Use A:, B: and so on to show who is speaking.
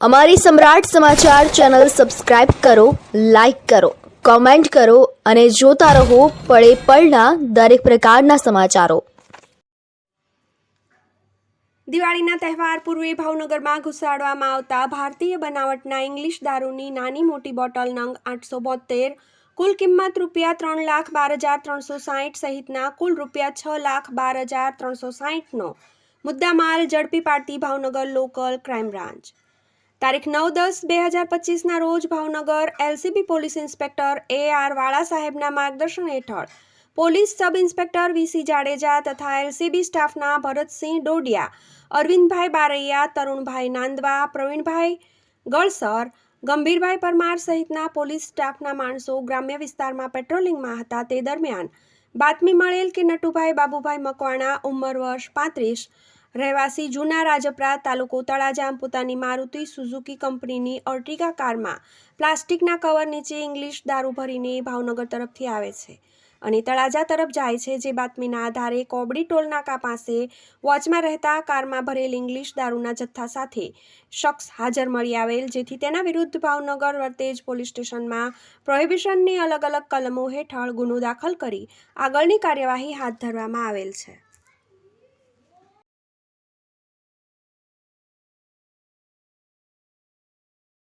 A: અમારી સમ્રાટ સમાચાર ચેનલ સબસ્ક્રાઇબ કરો, લાઇક કરો, કોમેન્ટ કરો અને જોતા રહો પળે પળના દરેક પ્રકારના સમાચારો.
B: દિવાળીના તહેવાર પૂર્વે ભાવનગરમાં ઘુસાડવામાં આવતા ભારતીય બનાવટના ઇંગ્લિશ દારૂની નાની મોટી બોટલ નંગ આઠસો બોતેર કુલ કિંમત રૂપિયા ત્રણ લાખ બાર હજાર ત્રણસો સાહીઠ સહિતના કુલ રૂપિયા છ લાખ બાર હજાર ત્રણસો સાહીઠનો મુદ્દામાલ ઝડપી પાડતી ભાવનગર લોકલ ક્રાઇમ બ્રાન્ચ. તારીખ નવ દસ બે હજાર પચીસના રોજ Bhavnagar LCB police inspector A R Vala સાહેબના માર્ગદર્શન હેઠળ police sub inspector VC Jadeja તથા એલસીબી સ્ટાફના ભરતસિંહ ડોડિયા, અરવિંદભાઈ બારૈયા, તરુણભાઈ નાંદવા, પ્રવીણભાઈ ગળસર, ગંભીરભાઈ પરમાર સહિતના પોલીસ સ્ટાફના માણસો ગ્રામ્ય વિસ્તારમાં પેટ્રોલિંગમાં હતા તે દરમિયાન. બાતમી મળેલ કે નટુભાઈ બાબુભાઈ મકવાણા ઉંમર વર્ષ પાંત્રીસ રહેવાસી જૂના રાજપરા તાલુકો તળાજામ પોતાની મારુતિ સુઝુકી કંપનીની અર્ટિગા કારમાં પ્લાસ્ટિકના કવર નીચે ઇંગ્લિશ દારૂ ભરીને ભાવનગર તરફથી આવે છે અને તળાજા તરફ જાય છે, જે બાતમીના આધારે કોબડી ટોલનાકા પાસે વોચમાં રહેતા કારમાં ભરેલ ઇંગ્લિશ દારૂના જથ્થા સાથે શખ્સ હાજર મળી આવેલ, જેથી તેના વિરુદ્ધ ભાવનગર વર્તેજ પોલીસ સ્ટેશનમાં પ્રોહિબિશનની અલગ અલગ કલમો હેઠળ ગુનો દાખલ કરી આગળની કાર્યવાહી હાથ ધરવામાં આવેલ છે.